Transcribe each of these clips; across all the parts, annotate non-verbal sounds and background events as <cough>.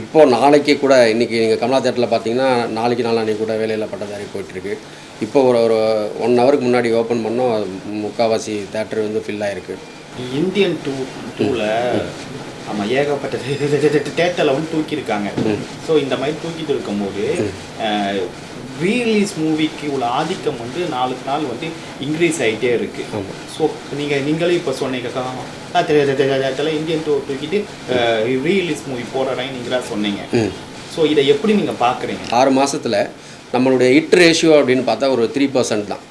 இப்போ நாளைக்கு கூட இன்றைக்கி நீங்கள் கமலா தேட்டரில் பார்த்தீங்கன்னா நாளைக்கு நாளான்னைக்கு கூட வேலையில் பட்டதாரி போயிட்டுருக்கு. இப்போ ஒரு ஒரு ஒன் ஹவருக்கு முன்னாடி ஓப்பன் பண்ணோம் முக்கால்வாசி தேட்டர் வந்து ஃபில் ஆகிருக்கு இந்தியன் டூ டூவில் ஆமாம் ஏகப்பட்ட <laughs> தேட்டரில் வந்து தூக்கியிருக்காங்க. ஸோ இந்த மாதிரி தூக்கிட்டு இருக்கும்போது ரீலீஸ் மூவிக்கு உள்ள ஆதிக்கம் வந்து நாளுக்கு நாள் வந்து இன்க்ரீஸ் ஆகிட்டே இருக்கு. ஆமாம் ஸோ நீங்கள் நீங்களே இப்போ சொன்னீங்க இந்தியன் டூ தூக்கிட்டு ரீலீஸ் மூவி போடுறேன் நீங்களா சொன்னீங்க. ஸோ இதை எப்படி நீங்கள் பார்க்குறீங்க ஆறு மாதத்தில் நம்மளுடைய ஹிட் ரேஷியோ அப்படின்னு பார்த்தா ஒரு த்ரீ பர்சன்ட் தான்.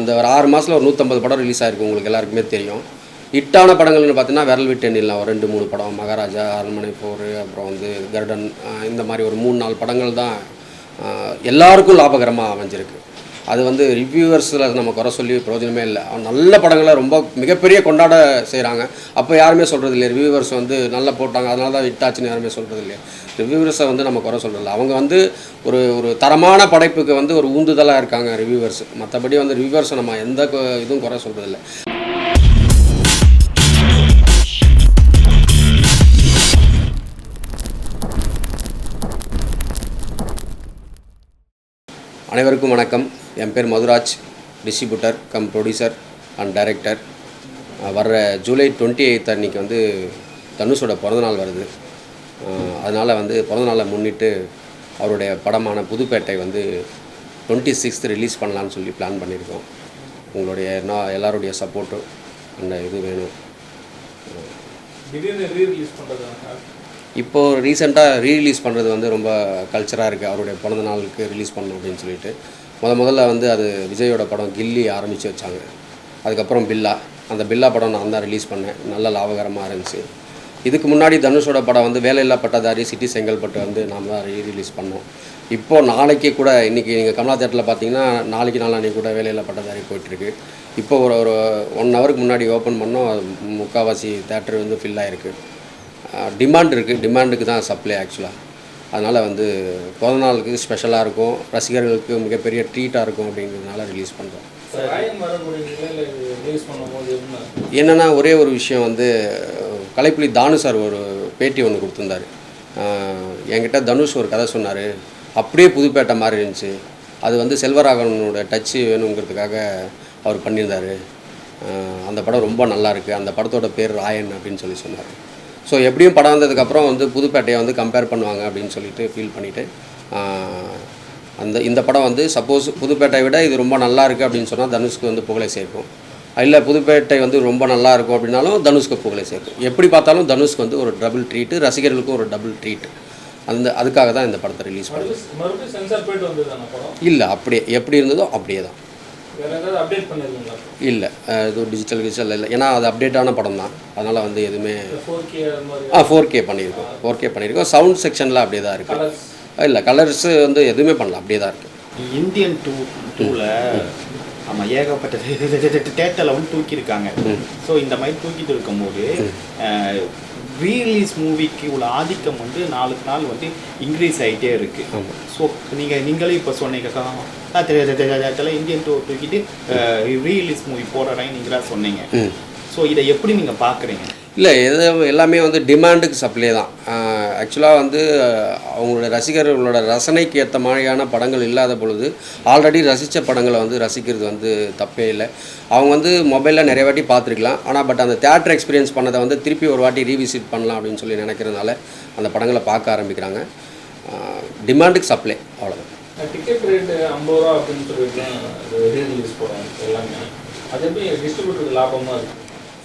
இந்த ஒரு ஆறு மாதத்தில் ஒரு நூற்றம்பது படம் ரிலீஸ் ஆயிருக்கு உங்களுக்கு எல்லாருக்குமே தெரியும். ஹிட்டான படங்கள்னு பார்த்தீங்கன்னா விரல் விட்டு எண்ணிடலாம். ஒரு ரெண்டு மூணு படம். மகாராஜா அரண்மனை போர் அப்புறம் வந்து கருடன் இந்த மாதிரி ஒரு மூணு நாலு படங்கள் தான் எல்லாருக்கும் லாபகரமாக அமைஞ்சிருக்கு. அது வந்து ரிவ்யூவர்ஸில் நம்ம குறை சொல்லி பிரயோஜனமே இல்லை. அவன் நல்ல படங்களை ரொம்ப மிகப்பெரிய கொண்டாட செய்கிறாங்க அப்போ யாருமே சொல்கிறது இல்லையா ரிவ்யூவர்ஸ் வந்து நல்லா போட்டாங்க அதனால தான் விட்டாச்சுன்னு யாருமே சொல்கிறது இல்லையா. ரிவ்யூவர்ஸை வந்து நம்ம குறை சொல்கிறதில்ல அவங்க வந்து ஒரு ஒரு தரமான படைப்புக்கு வந்து ஒரு ஊந்துதலாக இருக்காங்க ரிவ்யூவர்ஸ். மற்றபடி வந்து ரிவ்யூவர்ஸை நம்ம எந்த இதுவும் குறை சொல்கிறதில்ல அனைவருக்கும் வணக்கம். என் பேர் Madhuraj. Distributor cum producer and director. வர்ற ஜூலை டுவெண்ட்டி எயித் அன்றைக்கி வந்து தனுஷோட பிறந்தநாள் வருது. அதனால் வந்து பிறந்தநாளை முன்னிட்டு அவருடைய படமான புதுப்பேட்டை வந்து டுவெண்ட்டி சிக்ஸ்த் ரிலீஸ் பண்ணலான்னு சொல்லி பிளான் பண்ணியிருக்கோம். உங்களுடைய நான் எல்லாருடைய சப்போர்ட்டும் அந்த இது வேணும். திடீர்னு ரீ ரிலீஸ் இப்போது ரீசெண்டாக ரீரிலீஸ் பண்ணுறது வந்து ரொம்ப கல்ச்சராக இருக்குது அவருடைய பிறந்த நாளுக்கு ரிலீஸ் பண்ணணும் அப்படின்னு சொல்லிட்டு. முத முதல்ல வந்து அது விஜயோட படம் கில்லி ஆரம்பித்து வச்சாங்க. அதுக்கப்புறம் பில்லா. அந்த பில்லா படம் நான் தான் ரிலீஸ் பண்ணேன். நல்ல லாபகரமாக இருந்துச்சு. இதுக்கு முன்னாடி தனுஷோட படம் வந்து வேலையில்லா பட்டதாரி சிட்டி செங்கல்பட்டு வந்து நாம் தான் ரீ ரிலீஸ் பண்ணோம். இப்போது நாளைக்கு கூட இன்றைக்கி நீங்கள் கமலா தேட்டரில் பார்த்தீங்கன்னா நாளைக்கு நாளான்னைக்கு கூட வேலையில்லா பட்டதாரி போயிட்டுருக்கு. இப்போ ஒரு ஒரு ஒன் ஹவருக்கு முன்னாடி ஓப்பன் பண்ணோம். முக்கால்வாசி தேட்டர் வந்து ஃபில் ஆகிருக்கு டிமாண்ட் இருக்குது டிமாண்டுக்கு தான் சப்ளை ஆக்சுவலாக அதனால் வந்து பிறந்த நாளுக்கு ஸ்பெஷலாக இருக்கும். ரசிகர்களுக்கு மிகப்பெரிய ட்ரீட்டாக இருக்கும் அப்படிங்கிறதுனால ரிலீஸ் பண்ணுறோம் என்னென்னா ஒரே ஒரு விஷயம் வந்து கலைப்புலி தானு சார் ஒரு பேட்டி ஒன்று கொடுத்துருந்தாரு. என்கிட்ட தனுஷ் ஒரு கதை சொன்னார். அப்படியே புதுப்பேட்டை மாதிரி இருந்துச்சு. அது வந்து செல்வராகவனோட டச்சு வேணுங்கிறதுக்காக அவர் பண்ணியிருந்தார். அந்த படம் ரொம்ப நல்லா இருக்குது அந்த படத்தோட பேர் ராயன் அப்படின்னு சொல்லி சொன்னார். ஸோ எப்படியும் படம் வந்ததுக்கப்புறம் வந்து புதுப்பேட்டையை வந்து கம்பேர் பண்ணுவாங்க அப்படின்னு சொல்லிட்டு ஃபீல் பண்ணிவிட்டு அந்த இந்த படம் வந்து சப்போஸ் புதுப்பேட்டை விட இது ரொம்ப நல்லா இருக்குது அப்படின்னு சொன்னால் தனுஷ்க்கு வந்து புகழை சேர்க்கும். இல்லை புதுப்பேட்டை வந்து ரொம்ப நல்லா இருக்கும் அப்படின்னாலும் தனுஷ்க்கு புகழை சேர்க்கும். எப்படி பார்த்தாலும் தனுஷ்க்கு வந்து ஒரு டபுள் ட்ரீட்டு ரசிகர்களுக்கும் ஒரு டபுள் ட்ரீட் அந்த அதுக்காக தான் இந்த படத்தை ரிலீஸ் படம்? இல்லை அப்படியே எப்படி இருந்ததோ அப்படியே தான் இல்லை இது டிஜிட்டல் கிஜிட்டல் இல்லை. ஏன்னா அது அப்டேட்டான படம் தான். அதனால் வந்து எதுவுமே ஆ ஃபோர் கே பண்ணியிருக்கோம். ஃபோர் கே பண்ணியிருக்கோம். சவுண்ட் செக்ஷனில் அப்படியே தான் இருக்குது இல்லை கலர்ஸு வந்து எதுவுமே பண்ணல. அப்படியே தான் இருக்குது இந்தியன் டூ டூவில் ஆமாம் ஏகப்பட்ட தேட்டரில் வந்து தூக்கியிருக்காங்க. ஸோ இந்த மாதிரி தூக்கிட்டு இருக்கும்போது ரீலீஸ் மூவிக்கு உள்ள ஆதிக்கம் வந்து நாளுக்கு நாள் வந்து இன்க்ரீஸ் ஆகிட்டே இருக்கு. ஆமாம் ஸோ நீங்கள் நீங்களே இப்போ சொன்னீங்க தேட்டரில் இந்தியன் டூ தூக்கிட்டு ரீலீஸ் மூவி போடுறேன் நீங்களா சொன்னீங்க. ஸோ இதை எப்படி நீங்கள் பார்க்குறீங்க இல்லை எது எல்லாமே வந்து டிமாண்டுக்கு சப்ளை தான். ஆக்சுவலாக வந்து அவங்களோட ரசிகர்களோட ரசனைக்கு ஏற்ற மாதிரியான படங்கள் இல்லாத பொழுது ஆல்ரெடி ரசித்த படங்களை வந்து ரசிக்கிறது வந்து தப்பே இல்லை. அவங்க வந்து மொபைலில் நிறைய வாட்டி பார்த்துருக்கலாம். ஆனால் பட் அந்த தேட்டர் எக்ஸ்பீரியன்ஸ் பண்ணதை வந்து திருப்பி ஒரு வாட்டி ரீவிசிட் பண்ணலாம் அப்படின்னு சொல்லி நினைக்கிறதுனால அந்த படங்களை பார்க்க ஆரம்பிக்கிறாங்க. டிமாண்டுக்கு சப்ளை அவ்வளோதான் டிக்கெட் ரேட்டு ஐம்பது ரூபா அப்படின்னு சொல்லிட்டு எல்லாமே. அது எப்படி டிஸ்ட்ரிபியூட்டருக்கு லாபமாக இருக்குது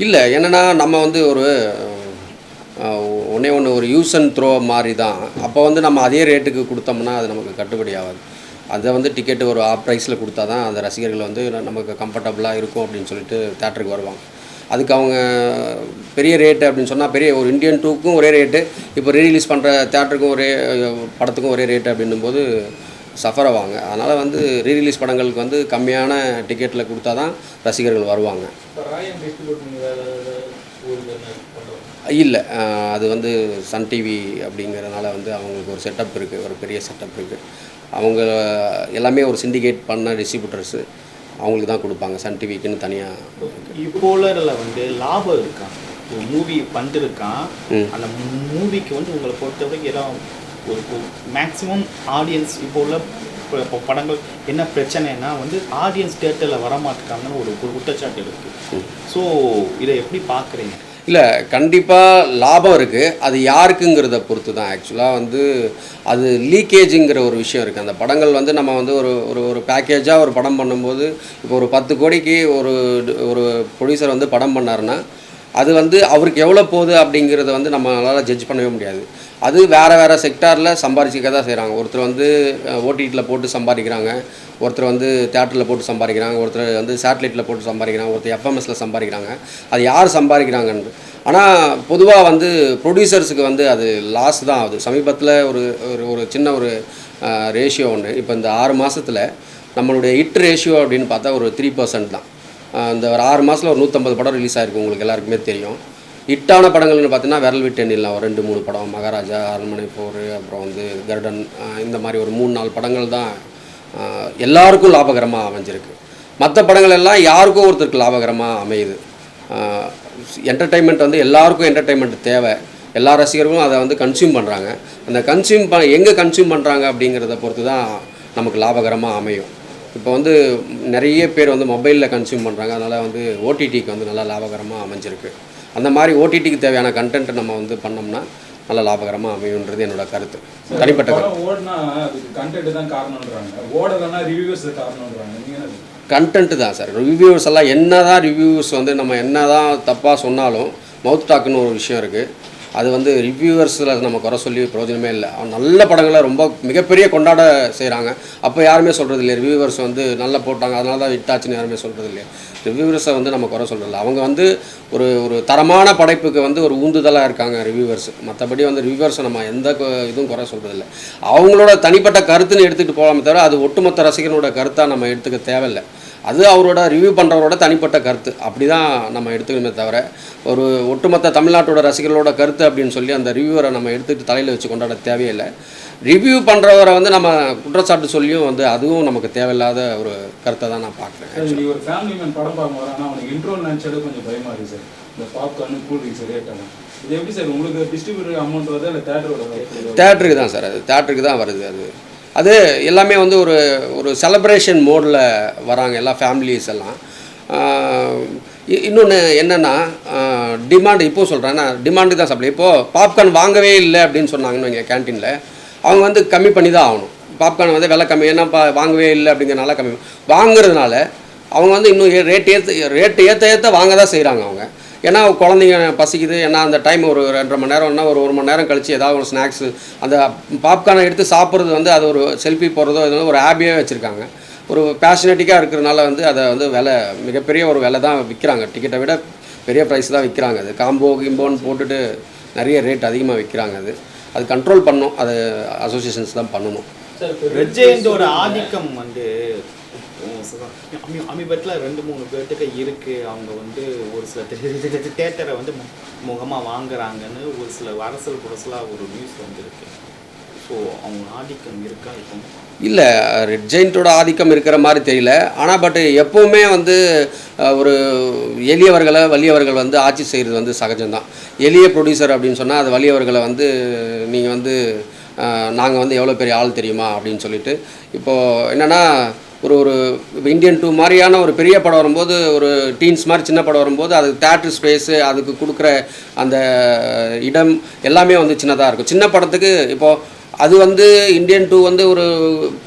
இல்லை என்னென்னா நம்ம வந்து ஒரு ஒன்றே ஒன்று ஒரு யூஸ் அண்ட் த்ரோ மாதிரி தான் அப்போ வந்து நம்ம அதே ரேட்டுக்கு கொடுத்தோம்னா அது நமக்கு கட்டுப்படி ஆகாது. அதை வந்து டிக்கெட்டு ஒரு ஆஃப் ப்ரைஸில் கொடுத்தா தான் அந்த ரசிகர்கள் வந்து நமக்கு கம்ஃபர்டபுளாக இருக்கும் அப்படின்னு சொல்லிட்டு தேட்டருக்கு வருவாங்க. அதுக்கு அவங்க பெரிய ரேட்டு அப்படின்னு சொன்னால் பெரிய ஒரு இந்தியன் டூக்கும் ஒரே ரேட்டு இப்போ ரீரிலீஸ் பண்ணுற தேட்டருக்கும் ஒரே படத்துக்கும் ஒரே ரேட்டு அப்படின்னும் போது சஃபர் ஆவாங்க. அதனால் வந்து ரீரிலீஸ் படங்களுக்கு வந்து கம்மியான டிக்கெட்டில் கொடுத்தா தான் ரசிகர்கள் வருவாங்க. இல்லை அது வந்து சன் டிவி அப்படிங்கிறதுனால வந்து அவங்களுக்கு ஒரு செட்டப் இருக்குது ஒரு பெரிய செட்டப் இருக்குது அவங்க எல்லாமே ஒரு சிண்டிகேட் பண்ண டிஸ்ட்ரிபியூட்டர்ஸு அவங்களுக்கு தான் கொடுப்பாங்க சன் டிவிக்குன்னு தனியாக இப்போலரில் வந்து லாபம் இருக்கா? ஒரு மூவி வந்திருக்கான் ம். அந்த மூவிக்கு வந்து உங்களை பொறுத்தவரைக்கும் ஏதாவது ஒரு மேக்ஸிமம் ஆடியன்ஸ் இப்போ உள்ள இப்போ படங்கள் என்ன பிரச்சனைனா வந்து ஆடியன்ஸ் தேட்டரில் வரமாட்டாங்கன்னு ஒரு ஒரு குற்றச்சாட்டு இருக்குது ஸோ இதை எப்படி பார்க்குறீங்க? இல்லை கண்டிப்பாக லாபம் இருக்குது அது யாருக்குங்கிறத பொறுத்து தான் ஆக்சுவலாக வந்து அது லீக்கேஜுங்கிற ஒரு விஷயம் இருக்குது அந்த படங்கள் வந்து நம்ம வந்து ஒரு ஒரு ஒரு பேக்கேஜாக ஒரு படம் பண்ணும்போது இப்போ ஒரு பத்து கோடிக்கு ஒரு ஒரு ப்ரொடியூசர் வந்து படம் பண்ணாருன்னா அது வந்து அவருக்கு எவ்வளோ போகுது அப்படிங்கிறத வந்து நம்மளால் ஜட்ஜ் பண்ணவே முடியாது. அது வேறு வேறு செக்டாரில் சம்பாதிச்சிக்க தான் செய்கிறாங்க ஒருத்தர் வந்து ஓடிடியில் போட்டு சம்பாதிக்கிறாங்க. ஒருத்தர் வந்து தேட்டரில் போட்டு சம்பாதிக்கிறாங்க. ஒருத்தர் வந்து சேட்டலைட்டில் போட்டு சம்பாதிக்கிறாங்க. ஒருத்தர் எஃப்எம்எஸில் சம்பாதிக்கிறாங்க. அது யார் சம்பாதிக்கிறாங்கன்னு. ஆனால் பொதுவாக வந்து ப்ரொடியூசர்ஸுக்கு வந்து அது லாஸ் தான் ஆகுது. சமீபத்தில் ஒரு ஒரு ஒரு சின்ன ஒரு ரேஷியோ ஒன்று இப்போ இந்த ஆறு மாதத்தில் நம்மளுடைய ஹிட் ரேஷியோ அப்படின்னு பார்த்தா ஒரு த்ரீ பர்சன்ட் தான். இந்த ஒரு ஆறு மாதத்தில் ஒரு நூற்றம்பது படம் ரிலீஸ் ஆகிருக்கு உங்களுக்கு எல்லாருக்குமே தெரியும். ஹிட்டான படங்கள்னு பார்த்தீங்கன்னா விரல் விட்டு எண்ணிடலாம். ரெண்டு மூணு படம். மகாராஜா அரண்மனை போர் அப்புறம் வந்து கருடன் இந்த மாதிரி ஒரு மூணு நாலு படங்கள் தான் எல்லாருக்கும் லாபகரமாக அமைஞ்சிருக்கு. மற்ற படங்கள் எல்லாம் யாருக்கும் ஒருத்தருக்கு லாபகரமாக அமையுது. என்டர்டைன்மெண்ட் வந்து எல்லாருக்கும் என்டர்டைன்மெண்ட் தேவை. எல்லா ரசிகர்களும் அதை வந்து கன்சியூம் பண்ணுறாங்க அந்த கன்சியூம் ப எங்கே கன்சியூம் பண்ணுறாங்க அப்படிங்கிறத பொறுத்து தான் நமக்கு லாபகரமாக அமையும். இப்போ வந்து நிறைய பேர் வந்து மொபைலில் கன்சியூம் பண்ணுறாங்க அதனால் வந்து ஓடிடிக்கு வந்து நல்லா லாபகரமாக அமைஞ்சிருக்கு. அந்த மாதிரி ஓடிடிக்கு தேவையான கண்டென்ட்டை நம்ம வந்து பண்ணோம்னா நல்லா லாபகரமாக அமையுன்றது என்னோட கருத்து. தனிப்பட்ட கருத்து. ரிவ்யூஸ் கண்டென்ட்டு தான் சார் ரிவ்யூவர்ஸ் எல்லாம் என்ன தான் ரிவ்யூவர்ஸ் வந்து நம்ம என்ன தான் தப்பாக சொன்னாலும் மவுத் டாக்குன்னு ஒரு விஷயம் இருக்குது அது வந்து ரிவ்யூவர்ஸில் நம்ம குறை சொல்லி பிரயோஜனமே இல்லை. அவன் நல்ல படங்களை ரொம்ப மிகப்பெரிய கொண்டாட செய்கிறாங்க அப்போ யாருமே சொல்கிறது இல்லையா ரிவ்யூவர்ஸ் வந்து நல்லா போட்டாங்க அதனால தான் ஹிட் ஆச்சுன்னு யாருமே சொல்கிறது இல்லையா ரிவ்யூவர்ஸை வந்து நம்ம குறை சொல்கிறதில்ல அவங்க வந்து ஒரு ஒரு தரமான படைப்புக்கு வந்து ஒரு ஊந்துதலாக இருக்காங்க ரிவ்யூவர்ஸ் மற்றபடி வந்து ரிவ்யூவர்ஸை நம்ம எந்த இதுவும் குறை சொல்கிறதில்ல அவங்களோட தனிப்பட்ட கருத்துன்னு எடுத்துகிட்டு போகலாமே தவிர அது ஒட்டுமொத்த ரசிகனோட கருத்தாக நம்ம எடுத்துக்க தேவையில்லை. அது அவரோட ரிவ்யூ பண்ணுறவரோட தனிப்பட்ட கருத்து. அப்படி தான் நம்ம எடுத்துக்கணுமே தவிர ஒரு ஒட்டுமொத்த தமிழ்நாட்டோட ரசிகர்களோட கருத்து அப்படின்னு சொல்லி அந்த ரிவ்யூவரை நம்ம எடுத்துகிட்டு தலையில் வச்சு கொண்டாட தேவையில்லை. ரிவ்யூ பண்ணுறவரை வந்து நம்ம குற்றச்சாட்டு சொல்லியும் வந்து அதுவும் நமக்கு தேவையில்லாத ஒரு கருத்தை தான் நான் பார்க்குறேன் ஒரு ஃபேமிலி மேன் படம் பார்க்க ஆனால் அவனுக்கு இன்ட்ரோ நினச்சாலே கொஞ்சம் பயமா இருக்கு சார். இந்த பாப்கார்னு கூல் ட்ரிங்க்ஸ் இது எப்படி சார் உங்களுக்கு டிஸ்ட்ரிபியூட்டர் அமௌண்ட் வருதா இல்லை தேட்டரோட தேட்டருக்கு தான் சார் அது தேட்டருக்கு தான் வருது அது. அது எல்லாமே வந்து ஒரு ஒரு செலப்ரேஷன் மோடில் வராங்க எல்லா ஃபேமிலிஸ் எல்லாம். இன்னொன்று என்னென்னா டிமாண்டு இப்போ சொல்கிறேன் நான் டிமாண்டு தான் சப்ளை இப்போது பாப்கார்ன் வாங்கவே இல்லை அப்படின்னு சொன்னாங்கன்னு வைங்க கேன்டீனில் அவங்க வந்து கம்மி பண்ணி தான் ஆகணும். பாப்கார்ன் வந்து விலை கம்மி ஏன்னா வாங்கவே இல்லை அப்படிங்கிறனால கம்மி. வாங்குறதுனால அவங்க வந்து இன்னும் ரேட் ஏற்ற ரேட் ஏற்ற ஏற்ற வாங்க தான் செய்கிறாங்க அவங்க. ஏன்னா குழந்தைங்க பசிக்குது ஏன்னா அந்த டைம் ஒரு ரெண்டரை மணி நேரம்னா ஒரு ஒரு மணி நேரம் கழித்து ஏதாவது ஒரு ஸ்நாக்ஸு அந்த பாப்கார்னை எடுத்து சாப்பிட்றது வந்து அது ஒரு செல்ஃபி போடுறதோ இது ஒரு ஹாபியாக வச்சுருக்காங்க. ஒரு பேஷனேட்டிக்காக இருக்கிறனால வந்து அதை வந்து விலை மிகப்பெரிய ஒரு விலை தான் விற்கிறாங்க டிக்கெட்டை விட பெரிய ப்ரைஸ் தான் விற்கிறாங்க அது காம்போ கிம்போன்னு போட்டுட்டு நிறைய ரேட் அதிகமாக விற்கிறாங்க அது. அது கண்ட்ரோல் பண்ணும். அது அசோசியேஷன்ஸ் தான் பண்ணணும். ரெட் ஜெயந்தோட ஆதிக்கம் வந்து அமிபத்தில் ரெண்டு மூணு பேர்த்துக்கு இருக்குது அவங்க வந்து ஒரு சில தேட்டரை வந்து முகமாக வாங்குறாங்கன்னு ஒரு சில அரசல் புரசலாக ஒரு நியூஸ் வந்துருக்கு. ஸோ அவங்க ஆதிக்கம் இருக்கா இப்போ? இல்லை ரெட் ஜெயின்ட்டோட ஆதிக்கம் இருக்கிற மாதிரி தெரியல. ஆனால் பட் எப்போவுமே வந்து ஒரு எளியவர்களை வலியவர்கள் வந்து ஆட்சி செய்கிறது வந்து சகஜம்தான். எளிய ப்ரொடியூசர் அப்படின்னு சொன்னால் அது வலியவர்களை வந்து நீங்கள் வந்து நாங்கள் வந்து எவ்வளோ பெரிய ஆள் தெரியுமா அப்படின்னு சொல்லிட்டு. இப்போது என்னென்னா ஒரு ஒரு இந்தியன் டூ மாதிரியான ஒரு பெரிய படம் வரும்போது ஒரு டீன்ஸ் மாதிரி சின்ன படம் வரும்போது அது தேட்டர் ஸ்பேஸு அதுக்கு கொடுக்குற அந்த இடம் எல்லாமே வந்து சின்னதாக இருக்கும். சின்ன படத்துக்கு இப்போது அது வந்து இந்தியன் டூ வந்து ஒரு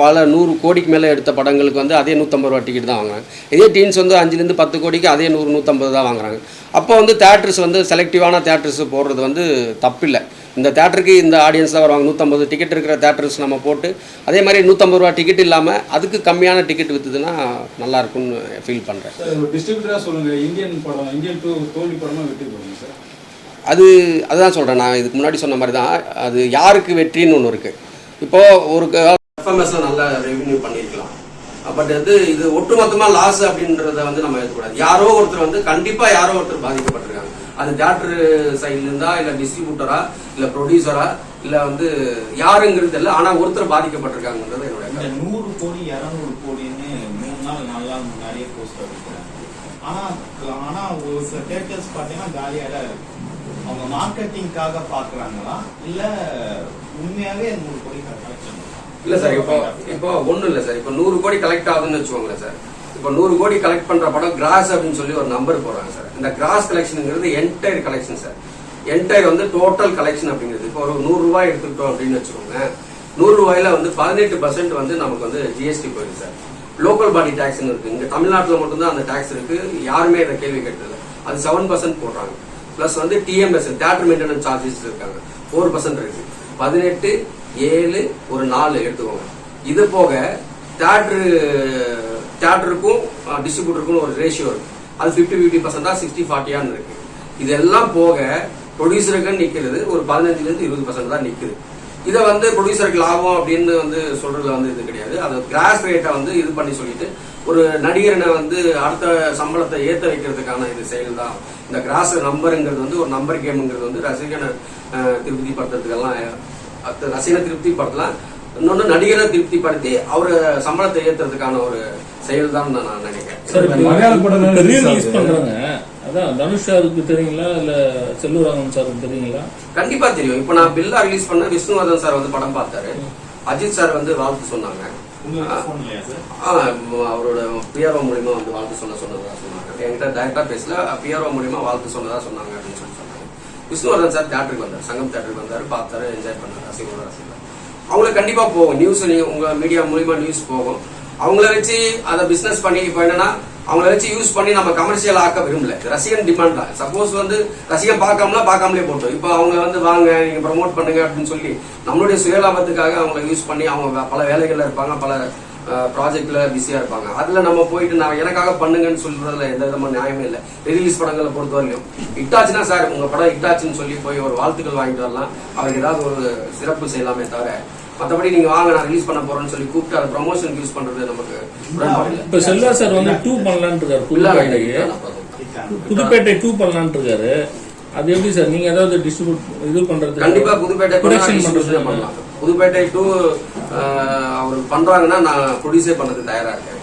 பல நூறு கோடிக்கு மேலே எடுத்த படங்களுக்கு வந்து அதே நூற்றம்பது ரூபா டிக்கெட் தான் வாங்குறாங்க. இதே டீன்ஸ் வந்து அஞ்சுலேருந்து பத்து கோடிக்கு அதே நூறு நூற்றம்பது தான் வாங்குறாங்க. அப்போ வந்து தேட்டர்ஸ் வந்து செலக்டிவான தேட்டர்ஸ் போடுறது வந்து தப்பில்லை. இந்த தேட்டருக்கு இந்த ஆடியன்ஸ் தான் வருவாங்க. நூற்றம்பது டிக்கெட் இருக்கிற தேட்டர்ஸ் நம்ம போட்டு அதே மாதிரி நூற்றம்பது ரூபா டிக்கெட் இல்லாமல் அதுக்கு கம்மியான டிக்கெட் விற்றுதுன்னா நல்லா இருக்கும்னு ஃபீல் பண்ணுறேன் டிஸ்ட்ரிபியூட்டராக சொல்லுங்க. இந்தியன் படம் இந்தியன் டூ தோல்வி படமா வெற்றி போடுங்க சார்? அது அதுதான் சொல்கிறேன் நான் இதுக்கு முன்னாடி சொன்ன மாதிரி தான். அது யாருக்கு வெற்றின்னு ஒன்று இருக்குது இப்போது ஒரு எஃப்எம்எஸ்ல நல்ல ரெவென்யூ பண்ணியிருக்கலாம். பட் வந்து இது ஒட்டுமொத்தமாக லாஸ் அப்படின்றத வந்து நம்ம எடுக்கக்கூடாது யாரோ ஒருத்தர் வந்து கண்டிப்பாக யாரோ ஒருத்தர் பாதிக்கப்பட்டிருக்காங்க. அது தேட்டர் சைட்லேருந்தா இல்லை டிஸ்ட்ரிபியூட்டரா இல்லை ப்ரொடியூசரா இல்லை வந்து யாருங்கிறது தெரியல. ஆனால் ஒருத்தர் பாதிக்கப்பட்டிருக்காங்கன்றது என்னோட. நூறு கோடி இரநூறு கோடின்னு மூணு நாள் நாலு நாள் முன்னாடியே போஸ்டர் இருக்கிறாங்க ஆனா ஆனா ஒரு சில தேட்டர்ஸ் பார்த்தீங்கன்னா காலியாக அவங்க மார்க்கெட்டிங்காக பாக்குறாங்களா இல்ல உண்மையாவே நூறு கோடி கலெக்ஷன் இல்ல சார் இப்போ இப்போ ஒண்ணும் இல்ல சார். இப்போ நூறு கோடி கலெக்ட் ஆகுதுன்னு வச்சுக்கோங்களேன் சார். இப்போ நூறு கோடி கலெக்ட் பண்ற படம் கிராஸ் அப்படின்னு சொல்லி ஒரு நம்பர் போடுறாங்க சார் இந்த கிராஸ் கலெக்ஷனுங்கிறது என்டையர் கலெக்ஷன் சார் என்டையர் வந்து டோட்டல் கலெக்ஷன் அப்படிங்கிறது. இப்போ ஒரு நூறு ரூபாய் எடுத்துக்கிட்டோம் அப்படின்னு வச்சுக்கோங்க. நூறு ரூபாயில வந்து பதினெட்டு பர்சன்ட் வந்து நமக்கு வந்து ஜிஎஸ்டி போயிடுது சார் லோக்கல் பாடி டேக்ஸ்னு இருக்கு. இங்க தமிழ்நாட்டில் மட்டும்தான் அந்த டேக்ஸ் இருக்கு. யாருமே இதை கேள்வி கேட்டதில்லை. அது செவன் பர்சன்ட் போடுறாங்க. பிளஸ் வந்து டிஎம்எஸ் தேட்டர் மெயின்டெனன்ஸ் சார்ஜஸ் இருக்காங்க. ஃபோர் பர்சன்ட் இருக்கு. பதினெட்டு ஏழு ஒரு நாலு எடுத்துக்கோங்க. இது போக தேட்ரு தேட்டருக்கும் டிஸ்ட்ரிபியூட்டருக்கும் ஒரு ரேஷியோ இருக்கு. அது ஃபிஃப்டி ஃபிஃப்டி பர்சன்டா சிக்ஸ்டி ஃபார்ட்டியான்னு இருக்கு. இதெல்லாம் போக ப்ரொடியூசருக்கு நிற்கிறது ஒரு பதினஞ்சுலேருந்து இருபது பர்சன்ட் தான் நிற்குது இதை வந்து ப்ரொடியூசருக்கு லாபம் அப்படின்னு வந்து சொல்றதுல வந்து இது கிடையாது. அது கிராஸ் ரேட்டை வந்து இது பண்ணி சொல்லிட்டு ஒரு நடிகரனை வந்து அடுத்த சம்பளத்தை ஏற்ற வைக்கிறதுக்கான இது செயல் தான். இந்த கிராஸ் நம்பருங்கிறது வந்து ஒரு நம்பர் கேமுங்கிறது வந்து ரசிகனை திருப்தி திருப்திப்படுத்துறதுக்கெல்லாம் ரசிகனை ரசிகனை திருப்திப்படுத்தலாம். இன்னொன்று நடிகரை திருப்திப்படுத்தி அவர் சம்பளத்தை ஏற்றுறதுக்கான ஒரு செயல் தான் நான் நினைக்கிறேன். சார் அதான் தனுஷ் சாருக்கு தெரியுங்களா? இல்ல செல்லூராமன் சாருக்கு தெரியுங்களா? கண்டிப்பா தெரியும். இப்போ நான் பில்லா ரிலீஸ் பண்ண விஷ்ணுவர்தன் சார் வந்து படம் பார்த்தாரு. அஜித் சார் வந்து வாழ்த்து சொன்னாங்க. சார்? அவரோட பிஆர்ஓ மூலியமா வந்து வாழ்த்து சொல்ல சொன்னதா சொன்னாங்க. என்கிட்ட டைரக்டா பேசல. பிஆர்ஓ மூலியமா வாழ்த்து சொன்னதா சொன்னாங்க அப்படின்னு சொல்லி சொன்னாங்க விஷ்ணுவர்தன் சார் தேட்டருக்கு வந்தார். சங்கம் தேட்டருக்கு வந்தாரு. பார்த்தாரு என்ஜாய் பண்ணாரு. ரசிகர் அவங்களுக்கு கண்டிப்பா போகும். நியூஸ் நீங்க உங்க மீடியா மூலியமா நியூஸ் போகும். அவங்கள வச்சு அதை பிசினஸ் பண்ணி இப்போ என்னன்னா அவங்கள வச்சு யூஸ் பண்ணி நம்ம கமர்ஷியல் ஆக்க விரும்பல. ரசிகன் டிமாண்ட் தான். சப்போஸ் வந்து ரசிகன் பார்க்காமல பார்க்காமலே போட்டோம். இப்போ அவங்க வந்து வாங்க நீங்க ப்ரமோட் பண்ணுங்க அப்படின்னு சொல்லி நம்மளுடைய சுயலாபத்துக்காக அவங்கள யூஸ் பண்ணி அவங்க பல வேலைகள்ல இருப்பாங்க பல ப்ராஜெக்ட்ல பிஸியா இருப்பாங்க. அதுல நம்ம போயிட்டு நான் எனக்காக பண்ணுங்கன்னு சொல்றதுல எந்த விதமான நியாயமே இல்லை. ரிலீஸ் படங்களை பொறுத்த வரைக்கும் இட்டாச்சுன்னா சார் உங்க படம் இட்டாச்சுன்னு சொல்லி போய் ஒரு வாழ்த்துக்கள் வாங்கிட்டு வரலாம். அவருக்கு ஏதாவது ஒரு சிறப்பு செய்யலாமே தவிர மற்றபடி நீங்க வாங்க நான் ரிலீஸ் பண்ண போறேன்னு சொல்லி கூப்பிட்டு அதை ப்ரமோஷன் யூஸ் பண்றது நமக்கு. இப்ப செல்வா சார் வந்து டூ பண்ணலான்னு இருக்காரு புதுப்பேட்டைக்கு. புதுப்பேட்டை டூ பண்ணலான்னு இருக்காரு. அது எப்படி சார்? நீங்க ஏதாவது டிஸ்ட்ரிபியூட் இது பண்றது? கண்டிப்பா புதுப்பேட்டை ப்ரொடக்ஷன் ப்ரொடக்ஷன் பண்றது பண்ணலாம். புதுப்பேட்டை டூ அவர் பண்றாங்கன்னா நான் ப்ரொடியூஸே பண்ணது தயாரா இருக்கேன்.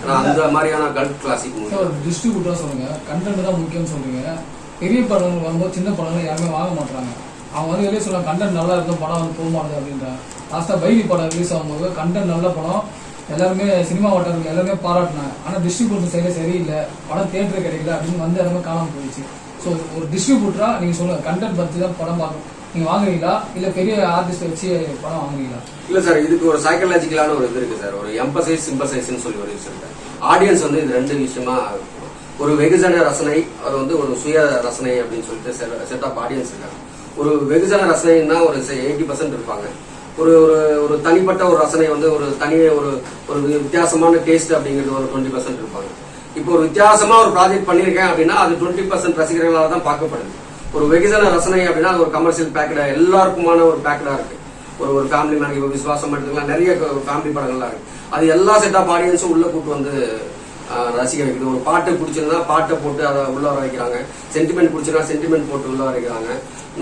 ஏன்னா அந்த மாதிரியான கல்ட் கிளாசிக் டிஸ்ட்ரிபியூட்டராக சொல்லுங்க. கண்டென்ட் தான் முக்கியம்னு சொல்றீங்க. பெரிய படங்கள் வரும்போது சின்ன படங்கள் யாருமே வாங்க மாட்டாங்க அவங்க வந்து வெளியே சொல்லுவாங்க கண்டென்ட் நல்லா இருக்கும் படம் வந்து போக மாட்டேது அப்படின்றாங்க லாஸ்ட்டாக பைரி படம் ரிலீஸ் ஆகும்போது கண்டென்ட் நல்ல படம். எல்லாருமே சினிமா ஓட்டர்கள் எல்லாருமே பாராட்டினாங்க. ஆனால் டிஸ்ட்ரிபியூட்டர் சைடில் சரியில்லை. படம் தேட்டர் கிடைக்கல அப்படின்னு வந்து எல்லாமே காணாமல் போயிடுச்சு. ஸோ ஒரு டிஸ்ட்ரிபியூட்டராக நீங்கள் சொல்லுங்கள் கண்டென்ட் பற்றி தான் படம் பார்க்கணும். நீங்க வாங்குறீங்களா? இல்ல பெரிய ஆர்டிஸ்ட் வச்சு படம் வாங்குறீங்களா? இல்ல சார் இதுக்கு ஒரு சைக்கலாஜிக்கலான ஒரு இது இருக்கு சார். ஒரு எம்பசைஸ் சிம்பசைஸ்னு சொல்லி ஒரு விஷயம் இருக்கு ஆடியன்ஸ் வந்து இது ரெண்டு விஷயமா ஒரு வெகுஜன ரசனை அது வந்து ஒரு சுய ரசனை அப்படின்னு சொல்லிட்டு செட் ஆஃப் ஆடியன்ஸ் இருக்காங்க. ஒரு வெகுஜன ரசனைன்னா ஒரு எயிட்டி பர்சன்ட் இருப்பாங்க. ஒரு ஒரு ஒரு தனிப்பட்ட ஒரு ரசனை வந்து ஒரு தனி ஒரு ஒரு வித்தியாசமான டேஸ்ட் அப்படிங்கிறது ஒரு டுவெண்ட்டி பர்சன்ட் இருப்பாங்க. இப்போ ஒரு வித்தியாசமா ஒரு ப்ராஜெக்ட் பண்ணியிருக்கேன் அப்படின்னா அது டுவெண்ட்டி பர்சன்ட் ரசிகர்களால தான் பார்க்கப்படுது. ஒரு வெகுஜன ரசனை அப்படின்னா அது ஒரு கமர்ஷியல் பேக்கடா எல்லாருக்குமான ஒரு பேக்கடா இருக்கு. ஒரு ஒரு ஃபேமிலி மேன் இப்போ விசுவாசம் எடுத்துக்கலாம். நிறைய ஃபேமிலி படங்கள்லாம் இருக்கு. அது எல்லா செட் ஆஃப் ஆடியன்ஸும் உள்ள கூட்டு வந்து ரசிக்க வைக்கிறது ஒரு பாட்டு பிடிச்சிருந்தா பாட்டை போட்டு அதை உள்ள வர வைக்கிறாங்க. சென்டிமெண்ட் பிடிச்சிருந்தா சென்டிமெண்ட் போட்டு உள்ள வர வைக்கிறாங்க.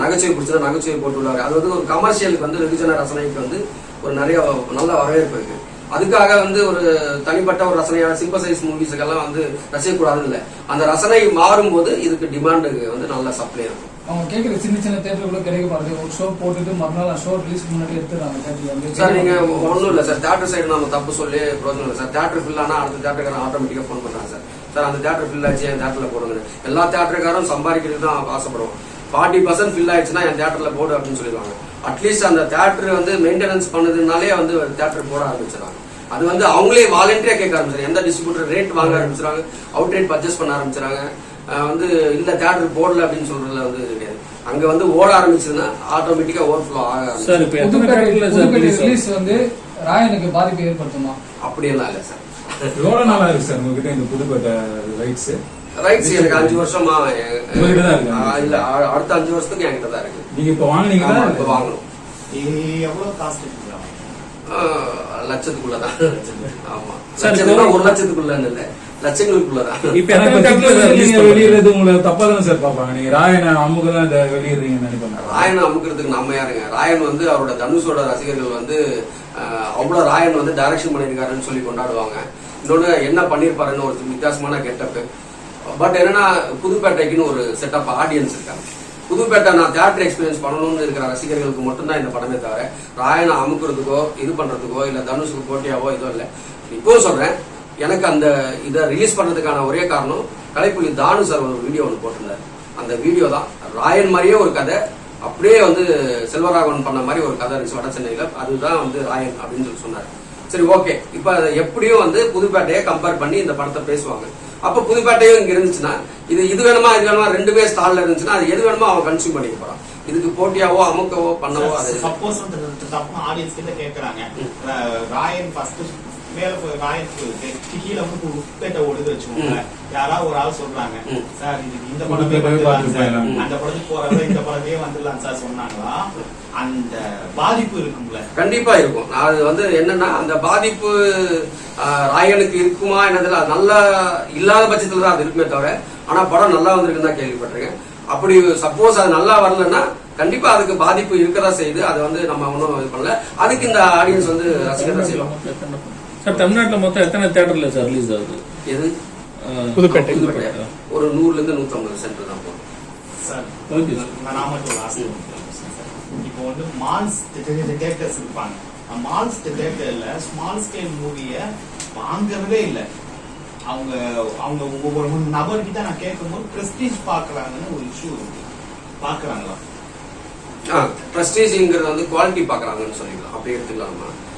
நகைச்சுவை பிடிச்சிருந்தா நகைச்சுவை போட்டு உள்ள வர அது வந்து ஒரு கமர்ஷியலுக்கு வந்து வெகுஜன ரசனைக்கு வந்து ஒரு நிறைய நல்ல வரவேற்பு இருக்கு. அதுக்காக வந்து ஒரு தனிப்பட்ட ஒரு ரசனையான சிம்பசைஸ் மூவிஸுக்கெல்லாம் வந்து ரசிக்கக்கூடாதுன்னு இல்லை. அந்த ரசனை மாறும்போது இதுக்கு டிமாண்டுக்கு வந்து நல்ல சப்ளை இருக்கும். அவங்க கேட்குற சின்ன சின்ன தேட்டருக்குள்ள கிடைக்க பாருங்க ஒரு ஷோ போட்டுட்டு மறுநாள் ஷோ ரிலீஸ் முன்னாடி எடுத்துறாங்க தேட்டர்ல சார் நீங்க ஒண்ணும் இல்ல சார். தேட்டர் சைடு நம்ம தப்பு சொல்லி பிரோஜனம் இல்லை சார். தேட்டர் ஃபில் ஆனா அடுத்த தேட்டருக்காரன் ஆட்டோமேட்டிக்கா ஃபோன் பண்றாங்க சார். சார் அந்த தேட்டர் ஃபில் ஆச்சு என் தேட்டர்ல போடுங்க எல்லா தேட்டருக்காரும் சம்பாதிக்கிறதுக்கு தான் ஆசைப்படுவோம் ஃபார்ட்டி பர்சன்ட் ஃபில் ஆயிடுச்சுன்னா என் தேட்டர்ல போடு அப்படின்னு சொல்லிடுவாங்க. அட்லீஸ்ட் அந்த தேட்டர் வந்து மெயின்டெனன்ஸ் பண்ணதுனாலே வந்து தேட்டர் போட ஆரம்பிச்சிடறாங்க. அது வந்து அவங்களே வாலண்டியா கேட்க ஆரம்பிச்சாங்க எந்த டிஸ்ட்ரிபியூட்டர் ரேட் வாங்க ஆரம்பிச்சிடாங்க அவுட் ரேட் பர்ச்சேஸ் பண்ண ஆரம்பிச்சிடாங்க அஹ் வந்து இல்ல தேட்டர் போடல அப்படின்னு சொல்றதுல வந்து கிடையாது. அங்க வந்து ஓட ஆரம்பிச்சதுன்னா ஆட்டோமேட்டிக்கா ஓவர் ஃப்ளோ ஆக. சார் இப்ப? ரிலீஸ் வந்து ராயனுக்கு பாதிப்பு ஏற்படுத்துமா? அப்படியெல்லாம் இல்ல சார். எவ்வளவு நாளா இருக்கு சார் உங்ககிட்ட இந்த புதுப்பேட்டை ரைட்ஸ் ரைட்ஸ் எனக்கு அஞ்சு வருஷமா எ- உங்ககிட்ட தான் இருக்கு. ஆ, இல்ல அடுத்த அஞ்சு வருஷத்துக்கு என்கிட்ட தான் இருக்கு. நீங்க இப்ப வாங்குனீங்களா? இப்ப வாங்கணும். இது எவ்வளவு காஸ்ட் லட்சத்துக்குள்ளதான் ஆமா. சார், லட்சத்துக்குள்ள ஒரு லட்சத்துக்குள்ளன்னு இல்ல. லட்சங்களுக்குள்ளதான் இப்ப இப்ப பண்றாங்க? வெளியிடுறது உங்களை தப்பா தானே சார் பாப்பாங்க நீங்க ராயன அம்முக்கு தான் இதை வெளியிடுறீங்கன்னு நினைப்பாங்க. ராயனை அமுக்கிறதுக்கு நம்ம யாருங்க? ராயன் வந்து அவரோட தனுஷோட ரசிகர்கள் வந்து ஆஹ், அவ்வளவு ராயன் வந்து டைரக்ஷன் பண்ணியிருக்காருன்னு சொல்லி கொண்டாடுவாங்க. இன்னொன்னு என்ன பண்ணியிருப்பாருன்னு ஒரு வித்தியாசமான கெட்டப்பு பட் என்னன்னா புதுப்பேட்டைக்குன்னு ஒரு செட் ஆஃப் ஆடியன்ஸ் இருக்காங்க புதுப்பேட்டை நான் தியேட்டர் எக்ஸ்பீரியன்ஸ் பண்ணணும்னு இருக்கிற ரசிகர்களுக்கு மட்டும்தான் இந்த படமே தவிர ராயனை அமுக்குறதுக்கோ இது பண்றதுக்கோ இல்ல தனுஷுக்கு போட்டியாவோ எதுவும் இல்லை. இப்பவும் சொல்றேன் எனக்கு அந்த இதை ரிலீஸ் பண்றதுக்கான ஒரே காரணம் கலைப்புலி தானு சார் ஒரு வீடியோ ஒன்று போட்டிருந்தார். அந்த வீடியோ தான் ராயன் மாதிரியே ஒரு கதை அப்படியே வந்து செல்வராகவன் பண்ண மாதிரி ஒரு கதை இருந்துச்சு வட சென்னையில. அதுதான் வந்து ராயன் அப்படின்னு சொல்லி சொன்னார். சரி ஓகே இப்போ அதை எப்படியும் வந்து புதுப்பேட்டையை கம்பேர் பண்ணி இந்த படத்தை பேசுவாங்க. அப்போ புதுப்பேட்டையும் இங்க இருந்துச்சுன்னா இது இது வேணுமா இது வேணுமா ரெண்டுமே ஸ்டால்ல இருந்துச்சுன்னா அது எது வேணுமோ அவன் கன்சியூம் பண்ணிக்க போறான். இதுக்கு போட்டியாவோ அமுக்கவோ பண்ணவோ அது சப்போஸ் வந்து தப்பு ஆடியன்ஸ் கிட்ட கேக்குறாங்க. ரா- ராயன் ஃபர்ஸ்ட் மேல போய் ராயன் போயிருக்கு கீழே வந்து உப்பேட்டை ஓடுது வச்சுக்கோங்க யாராவது ஒரு ஆள் சொல்றாங்க. சார் இது இந்த படமே வந்துடலாம் சார். அந்த படத்துக்கு போறவங்க இந்த படமே வந்துடலாம் சார் சொன்னாங்களா? அந்த பாதிப்பு இருக்கும்ல. கண்டிப்பா இருக்கும். அது வந்து என்னன்னா அந்த பாதிப்பு ராயனுக்கு இருக்குமா என்னதுல நல்லா இல்லாத பட்சத்துல தான் அது இருக்குமே தவிர ஆனா படம் நல்லா வந்திருக்குன்னு தான் கேள்விப்பட்டிருக்கேன். அப்படி சப்போஸ் அது நல்லா வரலன்னா கண்டிப்பா அதுக்கு பாதிப்பு இருக்கதா செய்யுது. அதை வந்து நம்ம ஒன்றும் இது பண்ணல. அதுக்கு இந்த ஆடியன்ஸ் வந்து ரசிக்க தான் சார் தமிழ்நாட்டில் மொத்தம் எத்தனை தேட்டர்ல சார் ரிலீஸ் ஆகுது? எது? புதுப்பேட்டை. புதுப்பேட்டை. ஒரு நூறுல இருந்து நூத்தம்பது சென்டர் தான் போகும். சார். நான் மட்டும் லாஸ்ட் இப்போ வந்து மால்ஸ் தேட்டர்ஸ் இருப்பாங்க. மால்ஸ் தேட்டர்ல ஸ்மால் ஸ்கேல் மூவிய வாங்குறதே இல்லை. அவங்க அவங்க ஒவ்வொரு நபர்கிட்ட நான் கேட்கும்போது பிரஸ்டீஜ் பாக்குறாங்கன்னு ஒரு இஷ்யூ இருக்கு. பாக்குறாங்களா? பிரஸ்டீஜ்ங்கிறது வந்து குவாலிட்டி பார்க்கறாங்கன்னு சொல்லிக்கலாம். அப்படி எடுத்துக்கலாம்?